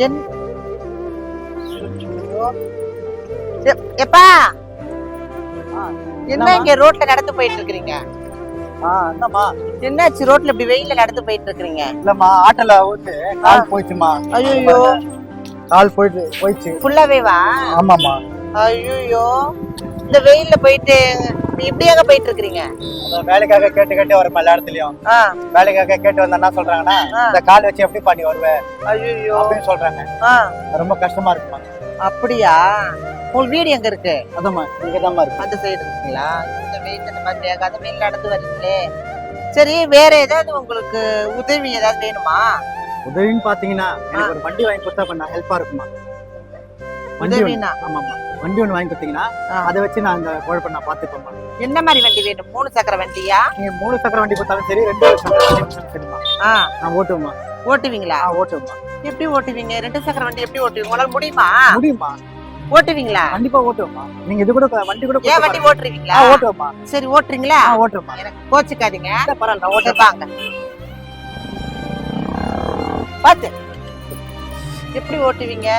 என் எப்- எப்பா? என்ன? இங்க ரோட்ல நடந்து போயிட்டு இருக்கீங்க என்னம்மா? என்னாச்சு ரோட்ல இப்படி வெயில்ல நடந்து போயிட்டு இருக்கீங்க இல்லம்மா ஆட்டோல ஓட்டு கால் போயிடுச்சுமா ஐயோ கால் போயிட்டு போயிடுச்சு ஃபுல்லாவே வா ஆமாம்மா. ஐயோ இந்த வெயில்ல போயிட்டு நீ இப்படி எங்க போயிட்டு இருக்கீங்க அதான் வேலைக்காக கேட்டு கேட்டு வரமா எல்லா இடத்துலயும் வேலைக்காக கேட்டு வந்தா என்ன சொல்றாங்கன்னா. இந்த கால் வச்சு எப்படி பண்ணி வருவ? ஐயோ அப்படின்னு சொல்றாங்க. ரொம்ப கஷ்டமா இருக்குமா? அப்படியா? உங்க வீடு எங்க இருக்கு? அதாம்மா இங்கதாம்மா இருக்கு. அந்த சைடு இருக்குங்களா? இந்த வெயில் இந்த மாதிரி வேகாத வெயில் நடந்து வரீங்களே. சரி வேற ஏதாவது உங்களுக்கு உதவி ஏதாவது வேணுமா? உதவின்னு பாத்தீங்கன்னா எனக்கு ஒரு வண்டி வாங்கி கொடுத்தா கொஞ்சம் ஹெல்ப்பா இருக்குமா? வண்டி ஆமாம்மா. வண்டி ஒண்ணு வாங்கி கொடுத்தீங்கன்னா. அதை வச்சு நான் இந்த குழப்பம் நான் பாத்துப்பேம்மா என்ன மாதிரி வண்டி வேணும்? மூணு சக்கர வண்டியா? நீங்க மூணு சக்கர வண்டி கொடுத்தாலும் சரி ரெண்டு வருஷம் சரிம்மா ஆ. நான் ஓட்டுவேம்மா ஓட்டுவீங்களா? ஓட்டுவேம்மா எப்படி ஓட்டுவீங்க? ரெண்டு சக்கர வண்டி எப்படி ஓட்டுவீங்க? உங்களால முடியுமா? முடியுமா? ஓட்டுவீங்களா? கண்டிப்பா ஓட்டுவேம்மா நீங்க இது கூட வண்டி கூட ஏன் வண்டி. ஓட்டுறீங்களா? ஆ ஓட்டுவேம்மா சரி ஓட்டுறீங்களா? ஆ ஓட்டுவேம்மா எனக்கு கோச்சுக்காதீங்க. பரவாயில்ல நான் ஓட்டு ஓட்டுவேன். வாங்க. பாத்து எப்படி ஓட்டுவீங்க?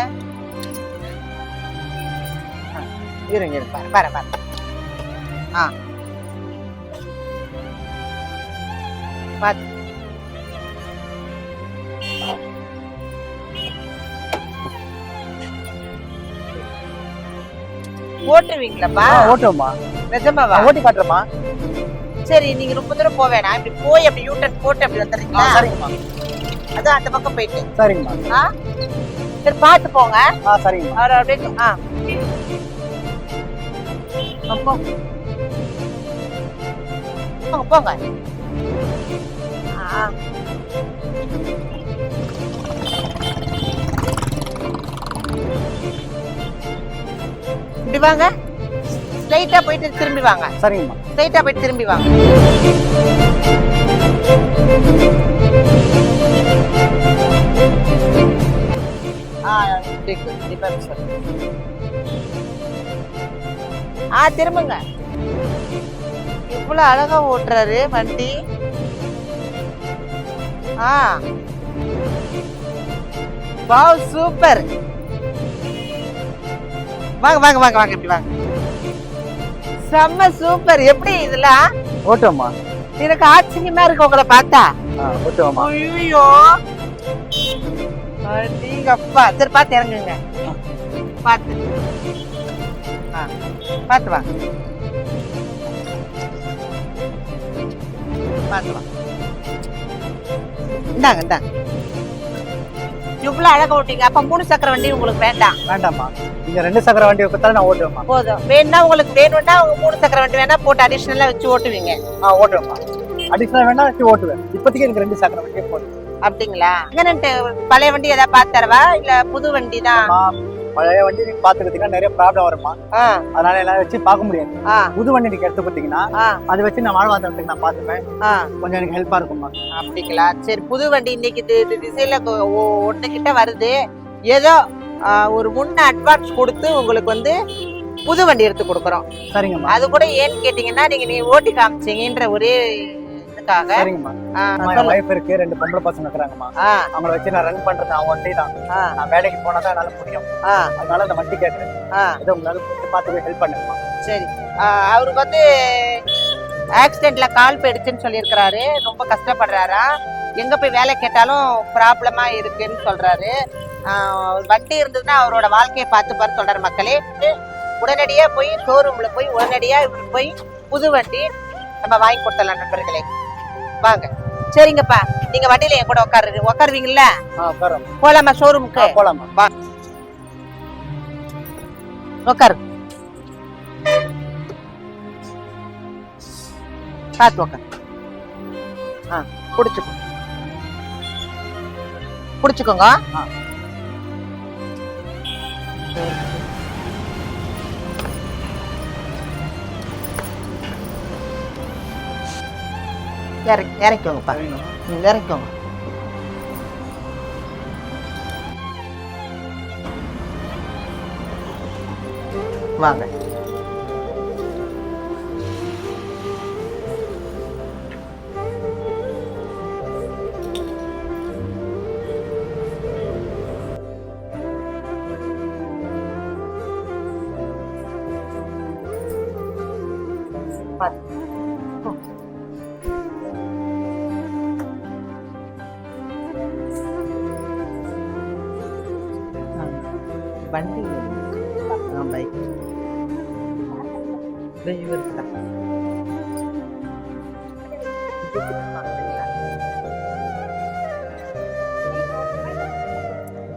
இருங்க பாரு பாரு பாரு. ஆ. பாத்து. ஓட்டுவீங்களாப்பா? ஓட்டுவேம்மா. நிஜமாவா? ஓட்டி காட்டுறேம்மா. சரி நீங்க ரொம்ப தூரம் போக வேணாம். இப்படி போய் அப்படி யூட்டன் போட்டு அப்படி வந்துடுறீங்களா? சரிங்கம்மா. அதான் அந்த பக்கம் போயிட்டு. சரிங்கம்மா. ஆ? சரி பார்த்து போங்க. ஆ சரிங்கம்மா. அவர் அப்படியே ஆ. ஆ, போங்க போங்க போங்க ஆ இப்படி வாங்க ஸ்ட்ரைட்டா போயிட்டு திரும்பி வாங்க சரிங்கம்மா ஸ்ட்ரைட்டா போயிட்டு திரும்பி வாங்க ஆ இப்படி இப்படி பாரு சார். ஆ திரும்புங்க. இவ்வளவு அழகா ஓட்டுறாரு வண்டி. ஆ. Wow super. வாங்க வாங்க வாங்க வாங்க இப்படி வாங்க. செம்ம சூப்பர். எப்படி இதெல்லாம் ஓட்டுவேம்மா. எனக்கு ஆச்சரியமா இருக்கு உங்களை பார்த்தா. ஆ ஓட்டுவேம்மா. ஐயோ. நீங்க அப்பா சரி பார்த்து இறங்குங்க. பார்த்து. ஆ. பார்த்து வா. பார்த்து வா. இந்தாங்க இந்தாங்க. இவ்வளவு அழகா ஓட்டிங்க. அப்ப மூணு சக்கர வண்டி உங்களுக்கு வேண்டாம். வேண்டாம்மா. நீங்க ரெண்டு சக்கர வண்டி கொடுத்தாலும் நான் ஓட்டுவேம்மா. போதும். வேணும்னா உங்களுக்கு வேணும்னா உங்க மூணு சக்கர வண்டி வேணா போட்டு அடிஷனலா வச்சு ஓட்டுவீங்க. ஆ ஓட்டுவேம்மா. அடிஷனல் வேணா வச்சு ஓட்டுவேன். இப்போதைக்கு எனக்கு ரெண்டு சக்கர வண்டியே போதும். அப்படிங்களா? என்னன்ட்டு பழைய வண்டி ஏதாவது பார்த்து தரவா? இல்ல புது வண்டி தான் பழைய வண்டி நீங்க பாத்துக்கிட்டீங்கன்னா நிறைய ப்ராப்ளம் வருமா அதனால எல்லாம் வச்சு பார்க்க முடியாது. புது வண்டி நீங்க எடுத்து கொடுத்தீங்கன்னா அதை வச்சு நான் வாழ்வாதாரத்துக்கு நான் பார்த்துப்பேன். ஆ. கொஞ்சம் எனக்கு ஹெல்ப்பா இருக்கும்மா. அப்படிங்களா? சரி புது வண்டி இன்னைக்கு திசையில கொ- ஒ- ஒண்ணு கிட்ட வருது. ஏதோ ஒரு முன்ன அட்வான்ஸ் கொடுத்து உங்களுக்கு வந்து புது வண்டி எடுத்து கொடுக்குறோம். சரிங்கம்மா. அது கூட ஏன்னு கேட்டீங்கன்னா நீங்க நீ ஓட்டி காமிச்சீங்கன்ற ஒரே சொல்லு. ஒய்ஃப் இருக்கு. ரெண்டு பொம்பளை பசங்க இருக்கிறாங்கம்மா அவங்கள வச்சு நான் ரன் பண்றது அவன் வண்டி தான். நான் வேலைக்கு போனா தான் என்னால முடியும். அதனால அந்த வண்டி கேட்கறேன் ஏதோ உங்களால பார்த்து ஹெல்ப் பண்ணுங்கம்மா. சரி. அவருக்கு வந்து ஆக்சிடென்ட்ல கால் போயிடுச்சுன்னு சொல்லியிருக்கிறாரு. ரொம்ப கஷ்டப்படுறாரா? எங்க போய் வேலை கேட்டாலும் ப்ராப்ளமா இருக்குன்னு சொல்றாரு. வண்டி இருந்ததுன்னா அவரோட வாழ்க்கையை பார்த்து பாரு சொல்றாரு மக்களே. உடனடியா போய் ஷோரூம்ல போய் உடனடியா இவருக்கு போய் புது வண்டி நம்ம வாங்கி கொடுத்துடலாம் நண்பர்களே. வாங்க. சரிங்கப்பா. நீங்க வண்டியில என் கூட உட்காரு உட்காருவீங்கல்ல போலாமா ஷோரூமுக்கு போலாமா உட்காரு பார்த்து உட்காரு ஆ பிடிச்சிக்கோ பிடிச்சிக்கோங்க. ஆ. இறக்கி இறக்கிக்கோங்கப்பா. சரிங்கம்மா ம், இறக்கிக்கோங்க. வாங்க. வண்டி பைக் டிரைவர் தான்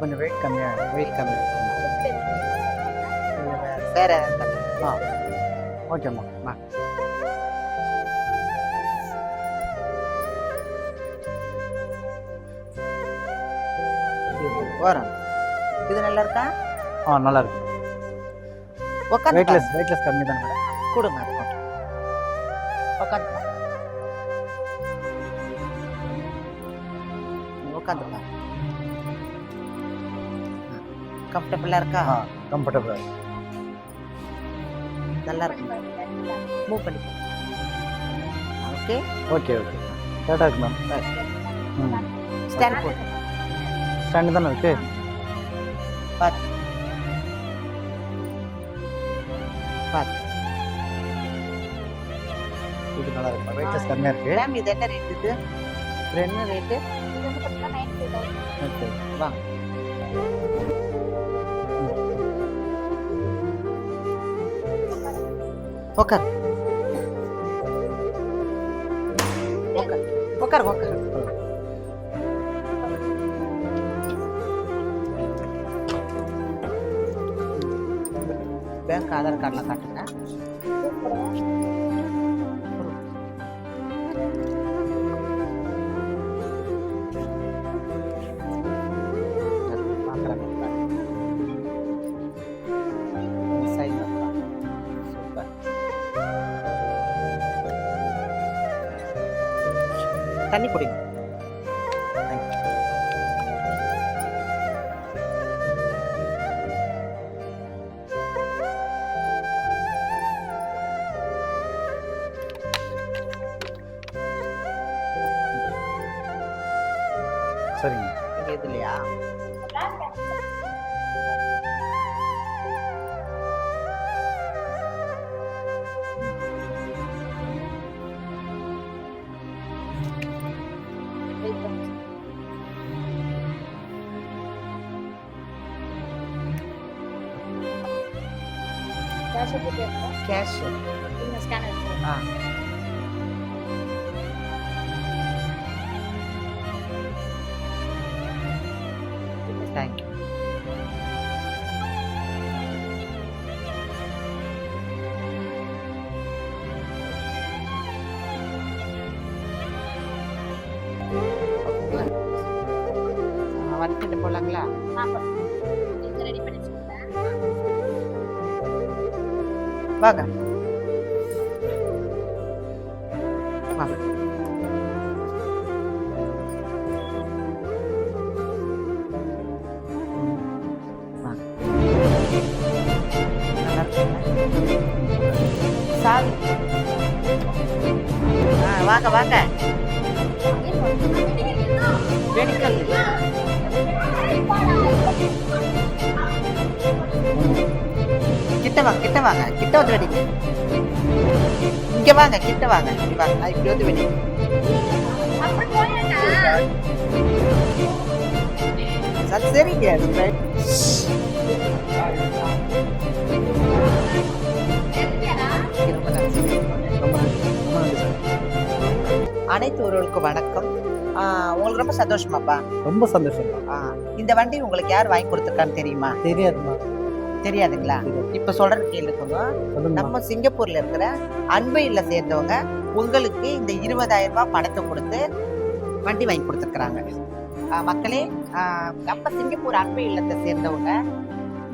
கொஞ்சம் வெயிட் கம்மியாக வெயிட் கம்மியாக வேற ஆ ஓகேம்மா வா. வரும் இது நல்லா இருக்கா? ஆ நல்லா இருக்கு உட்காந்து வெயிட்லெஸ் வெயிட்லெஸ் கம்மி தான் கொடுங்க உட்காந்து உட்காந்து கம்ஃபர்டபுளா இருக்கா? ஆ கம்ஃபர்டபுளாக நல்லா இருக்கு மூவ் பண்ணி ஓகே ஓகே ஓகே கரெக்டாக இருக்கு மேம். ஸ்டாண்ட் ஸ்டாண்டு தானே இருக்கு? பார்த்து பார்த்து இது நல்லா இருக்கு. வெயிட்லெஸ் கம்மியாக இருக்கு. மேம் இது என்ன ரேட் இது? இது என்ன ரேட்டு ஓகே வா உட்கார் உட்கார் உட்கார் உட்கார் பேங்க் ஆதார் கார்டில் காட்டுங்க பார்க்குறாங்க சைன் சூப்பர் தண்ணி குடிங்க சரிங்க. இங்க இது இல்லையா கேஷ் ஆ. தேங்க்யூ வந்துட்டு போலாங்களா வாங்க வாங்க வாங்க வாங்க. வெடிக்கல் கிட்ட வாங்க கிட்ட வாங்க கிட்ட வந்து வெடிங்க இங்க வாங்க கிட்ட வாங்க இப்படி வாங்க. ஆ, இப்படி வந்து வெடிங்க சரிங்க அனைத்து உறவுகளுக்கும் வணக்கம். உங்களுக்கு ரொம்ப சந்தோஷமாப்பா? ரொம்ப சந்தோஷம் இந்த வண்டி உங்களுக்கு யார் வாங்கி கொடுத்துருக்கான்னு தெரியுமா? தெரியாதுமா. தெரியாதுங்களா? இப்ப சொல்றது கேளுக்குங்க நம்ம சிங்கப்பூர்ல இருக்கிற அன்பு இல்ல சேர்ந்தவங்க உங்களுக்கு இந்த இருபதாயிரம் ரூபாய் பணத்தை கொடுத்து வண்டி வாங்கி கொடுத்துருக்குறாங்க. மக்களே நம்ம சிங்கப்பூர் அன்பு இல்லத்தை சேர்ந்தவங்க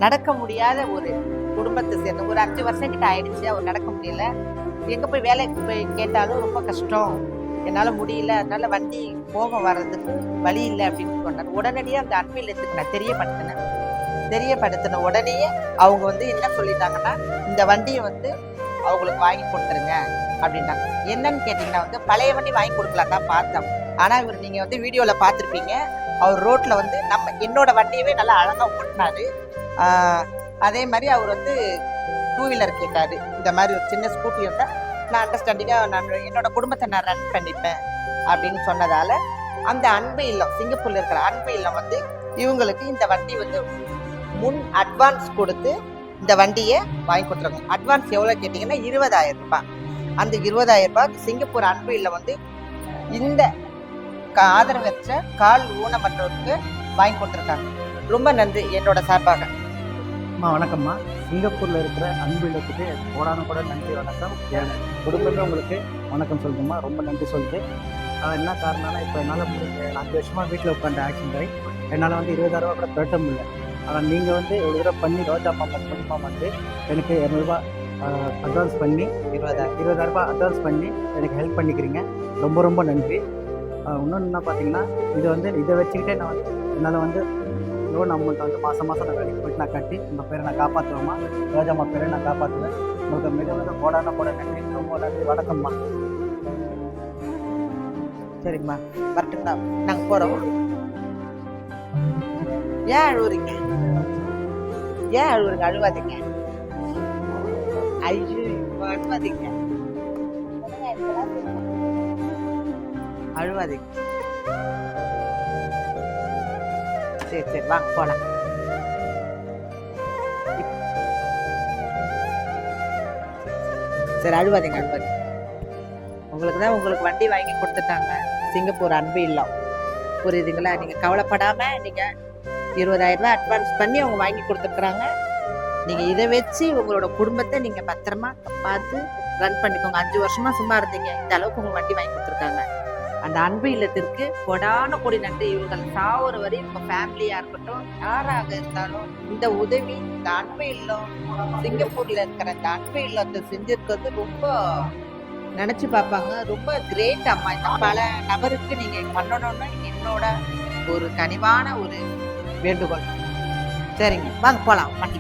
நடக்க முடியாத ஒரு குடும்பத்தை சேர்ந்த ஒரு அஞ்சு வருஷம் கிட்ட ஆயிடுச்சு அவர் நடக்க முடியல. எங்க போய் வேலைக்கு போய் கேட்டாலும் ரொம்ப கஷ்டம். என்னால முடியல அதனால வண்டி போக வர்றதுக்கு வழி இல்லை அப்படின்னு சொன்னார். உடனடியாக அந்த அன்பு நான் தெரியப்படுத்தினேன். தெரியப்படுத்தின உடனேயே அவங்க வந்து என்ன சொல்லிட்டாங்கன்னா இந்த வண்டியை வந்து அவங்களுக்கு வாங்கி கொடுத்துருங்க அப்படின்னாங்க. என்னன்னு கேட்டிங்கன்னா வந்து பழைய வண்டி வாங்கி கொடுக்கலாம் தான் பார்த்தோம். ஆனால் இவர் நீங்கள் வந்து வீடியோவில் பார்த்துருப்பீங்க. அவர் ரோட்டில் வந்து நம்ம என்னோட வண்டியவே நல்லா அழகாக ஓட்டினாரு. அதே மாதிரி அவர் வந்து டூ வீலர் கேட்டார். இந்த மாதிரி ஒரு சின்ன ஸ்கூட்டி வந்தால் நான் அண்டர்ஸ்டாண்டிங்காக நான் என்னோட குடும்பத்தை நான் ரன் பண்ணிப்பேன் அப்படின்னு சொன்னதால அந்த அன்பு இல்லம் சிங்கப்பூர்ல இருக்கிற அன்பு இல்லம் வந்து இவங்களுக்கு இந்த வண்டி வந்து முன் அட்வான்ஸ் கொடுத்து இந்த வண்டியை வாங்கி கொடுத்துருங்க அட்வான்ஸ் எவ்வளோ கேட்டிங்கன்னா இருபதாயிரம் ரூபாய். அந்த இருபதாயிரம் ரூபாய் சிங்கப்பூர் அன்பு இல்லை வந்து இந்த கா- ஆதரவற்ற கால் ஊனமற்றோருக்கு வாங்கி கொடுத்துருக்காங்க. ரொம்ப நன்றி என்னோட சார்பாக. அம்மா வணக்கம்மா. சிங்கப்பூரில் இருக்கிற அன்பு இல்லத்துக்கு கோடான கூட நன்றி வணக்கம். என் குடும்பமே உங்களுக்கு வணக்கம் சொல்லுங்கம்மா ரொம்ப நன்றி சொல்லுது. என்ன காரணம்னா இப்போ என்னால் முடிஞ்ச நான் அஞ்சு வீட்டில் உட்காந்து ஆக்ஷன் ஆகி என்னால் வந்து இருபதாயிரரூபா கூட திரட்ட முடியல. ஆனால் நீங்கள் வந்து ஒரு தடவை பண்ணி ரோஜா பாப்பா மூலிமா வந்து எனக்கு இரநூறுபா அட்வான்ஸ் பண்ணி இருபதாயிரம் இருபதாயிரரூபா அட்வான்ஸ் பண்ணி எனக்கு ஹெல்ப் பண்ணிக்கிறீங்க. ரொம்ப ரொம்ப நன்றி. இன்னொன்று என்ன பார்த்தீங்கன்னா இதை வந்து இதை வச்சுக்கிட்டே நான் வந்து என்னால் வந்து லோன் அமௌண்ட் வந்து மாதம் மாதம் நான் வேலைக்கு போயிட்டு நான் கட்டி உங்கள் பேரை நான் காப்பாற்றுவேம்மா ரோஜாம்மா பேரை நான் காப்பாற்றுவேன் உங்களுக்கு மிக மிக போடான போட நன்றி ரொம்ப நன்றி வணக்கம்மா. சரிம்மா வரட்டுங்களா? நாங்கள் போகிறோம் ஏன் அழுவுறீங்க? ஏன் அழுவுறீங்க? அழுவாதீங்க. ஐயோ அழுவாதீங்க. அழுவாதீங்க. சரி சரி வாங்க போலாம் சரி அழுவாதீங்க அழுவாதீங்க உங்களுக்கு தான் உங்களுக்கு வண்டி வாங்கி கொடுத்துட்டாங்க. சிங்கப்பூர் அன்பு இல்லம். புரியுதுங்களா? நீங்க கவலைப்படாம நீங்க இருபதாயிரம் ரூபாய் அட்வான்ஸ் பண்ணி அவங்க வாங்கி கொடுத்துருக்குறாங்க. நீங்க இதை வச்சு உங்களோட குடும்பத்தை நீங்க பத்திரமா பார்த்து ரன் பண்ணிக்கோங்க. அஞ்சு வருஷமா சும்மா இருந்தீங்க. இந்த அளவுக்கு உங்க வண்டி வாங்கி கொடுத்துருக்காங்க. அந்த அன்பு இல்லத்திற்கு கொடான கொடி நன்றி. இவங்கள் சாவுற வரை உங்க ஃபேமிலியா இருக்கட்டும் யாராக இருந்தாலும் இந்த உதவி இந்த அன்பு இல்லம் சிங்கப்பூர்ல இருக்கிற இந்த அன்பு இல்லத்தை செஞ்சிருக்கிறது ரொம்ப நினைச்சு பார்ப்பாங்க. ரொம்ப கிரேட் அம்மா. இந்த பல நபருக்கு நீங்க பண்ணணும்னு என்னோட ஒரு கனிவான ஒரு வேண்டுகோள். சரிங்க. வாங்க போலாம். வண்டி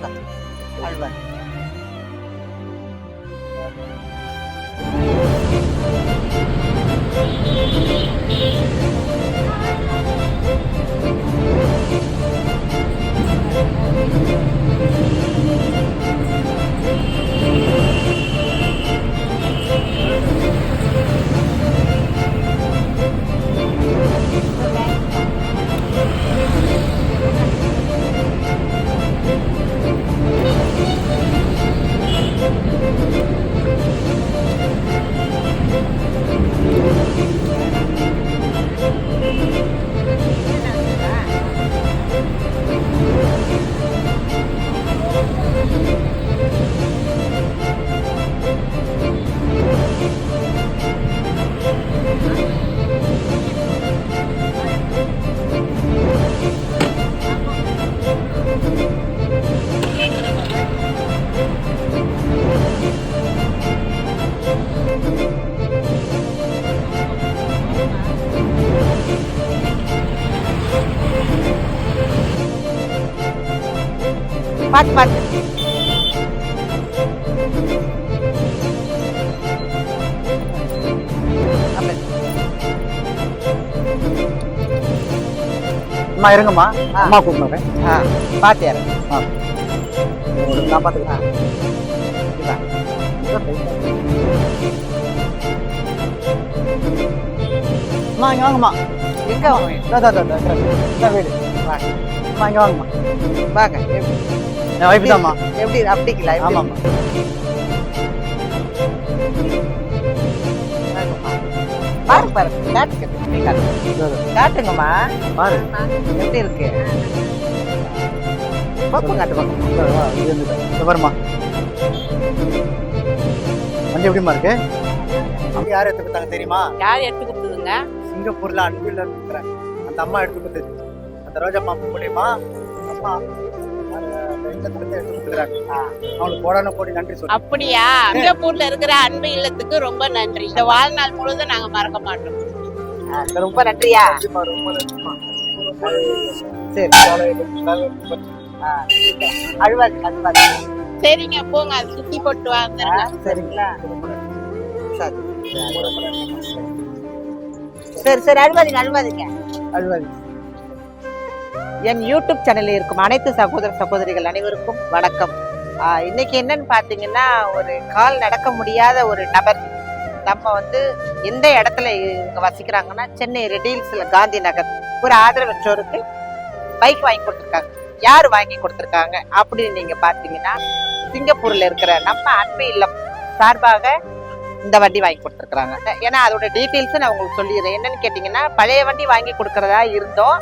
வாங்க அழுவாங்க பார்த்து பார்த்து. அம்மா இருங்கம்மா அம்மா கூப்பிடுறேன் ஆ பார்த்து இறங்கு. உங்களுக்கு நான் பார்த்துக்கிறேன் இவா. அம்மா இங்கே வாங்கம்மா எங்க வாங்க வீடு வாங்க அம்மா இங்கே வாங்கம்மா வாங்க என் ஒய்ஃப் தான்மா. எப்படி அப்படிங்களா? வாங்கம்மா. பாரு பாரு காட்டுங்க. காட்டுங்கம்மா. பாரு. எப்படி இருக்கு? பக்கம் காட்டு பக்கம் இதோ, வா, இது இருந்துது. இதோ பாரும்மா. வண்டி எப்படிம்மா இருக்கு? அவங்க யார் எடுத்து கொடுத்தாங்க தெரியுமா? யார் எடுத்து கொடுத்ததுங்க? சிங்கப்பூர்ல அன்பில் இருக்கிறேன் அந்த அம்மா எடுத்து கொடுத்தது. அந்த ரோஜா அம்மா மூலியமா. அம்மா அவங்களுக்கு கோடான கோடி நன்றி சொல்லு அப்படியா? சிங்கப்பூர்ல இருக்கிற அன்பு இல்லத்துக்கு ரொம்ப நன்றி. இந்த வாழ்நாள் முழுவதும் நாங்க மறக்க மாட்டோம். ரொம்ப நன்றியா? ரொம்ப நன்றிம்மா. சரி. அழுவாது அழுவாது சரிங்க போங்க அது சுத்தி போட்டு வந்துருங்க. சரிங்களா சரி. சரி சரி அழுவாதீங்க அழுவாதீங்க. அழுவாதீங்க. என் யூடியூப் சேனலில் இருக்கும் அனைத்து சகோதர சகோதரிகள் அனைவருக்கும் வணக்கம். இன்னைக்கு என்னன்னு பார்த்தீங்கன்னா ஒரு கால் நடக்க முடியாத ஒரு நபர் நம்ம வந்து எந்த இடத்துல இவங்க வசிக்கிறாங்கன்னா சென்னை ரெடியில்ஸில் காந்தி நகர். ஒரு ஆதரவற்றோருக்கு பைக் வாங்கி கொடுத்துருக்காங்க. யார் வாங்கி கொடுத்துருக்காங்க அப்படின்னு நீங்கள் பார்த்தீங்கன்னா சிங்கப்பூரில் இருக்கிற நம்ம அன்பு இல்லம் சார்பாக இந்த வண்டி வாங்கி கொடுத்துருக்குறாங்க. ஏன்னா அதோட டீட்டெயில்ஸ் நான் உங்களுக்கு சொல்லிடுறேன். என்னன்னு கேட்டிங்கன்னா பழைய வண்டி வாங்கி கொடுக்குறதா இருந்தோம்.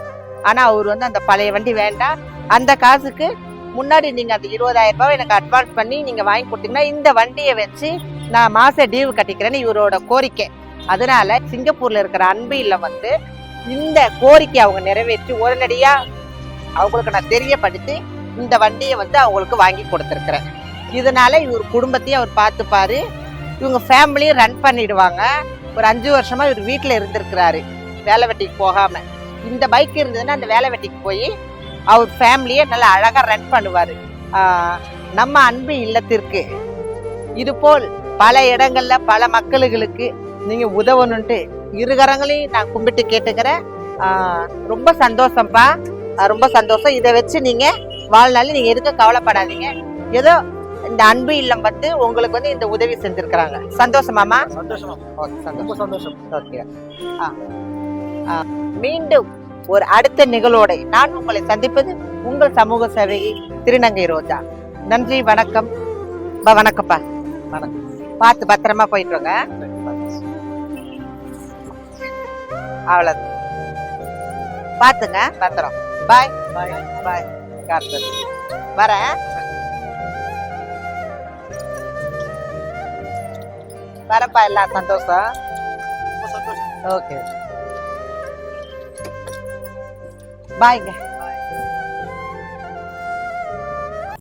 ஆனால் அவர் வந்து அந்த பழைய வண்டி வேண்டாம். அந்த காசுக்கு முன்னாடி நீங்கள் அந்த இருபதாயிரம் ரூபாய் எனக்கு அட்வான்ஸ் பண்ணி நீங்கள் வாங்கி கொடுத்தீங்கன்னா இந்த வண்டியை வச்சு நான் மாச டியூ கட்டிக்கிறேன்னு இவரோட கோரிக்கை. அதனால சிங்கப்பூர்ல இருக்கிற அன்பு இல்லை வந்து இந்த கோரிக்கை அவங்க நிறைவேற்றி உடனடியா அவங்களுக்கு நான் தெரியப்படுத்தி இந்த வண்டியை வந்து அவங்களுக்கு வாங்கி கொடுத்துருக்குறேன். இதனால இவர் குடும்பத்தையும் அவர் பார்த்துப்பாரு. இவங்க ஃபேமிலியும் ரன் பண்ணிடுவாங்க. ஒரு அஞ்சு வருஷமா இவர் வீட்டில் இருந்திருக்கிறாரு. வேலை வெட்டிக்கு போகாமல் இந்த பைக் இருந்ததுன்னா அந்த வேலை வெட்டிக்கு போய் அவர் ஃபேமிலியை நல்லா அழகா ரன் பண்ணுவாரு. நம்ம அன்பு இல்லத்திற்கு. இதுபோல் பல இடங்கள்ல பல மக்களுக்கு நீங்க உதவணுன்ட்டு இருகரங்களையும் நான் கும்பிட்டு கேட்டுக்கிறேன். ரொம்ப சந்தோஷம்ப்பா ரொம்ப சந்தோஷம். இதை வச்சு நீங்க வாழ்நாள் நீங்க எதுக்கும் கவலைப்படாதீங்க. ஏதோ இந்த அன்பு இல்லம் வந்து உங்களுக்கு வந்து இந்த உதவி செஞ்சிருக்கிறாங்க. சந்தோஷமாமா சந்தோஷமா. ஓகே சந்தோஷம். ஓகே. ஆ. மீண்டும் ஒரு அடுத்த நிகழ்வோட நான் உங்களை சந்திப்பது உங்கள் சமூக சேவை திருநங்கை ரோஜா. நன்றி வணக்கம். பா வணக்கம்ப்பா. வணக்கம் பார்த்து பத்திரமா போயிட்டு வாங்க. அவ்வளவு பார்த்துங்க பத்திரம். பாய். பாய். பாய். கார்த்தது வரேன். வரப்பா எல்லாம் சந்தோஷம். ஓகே. Bye.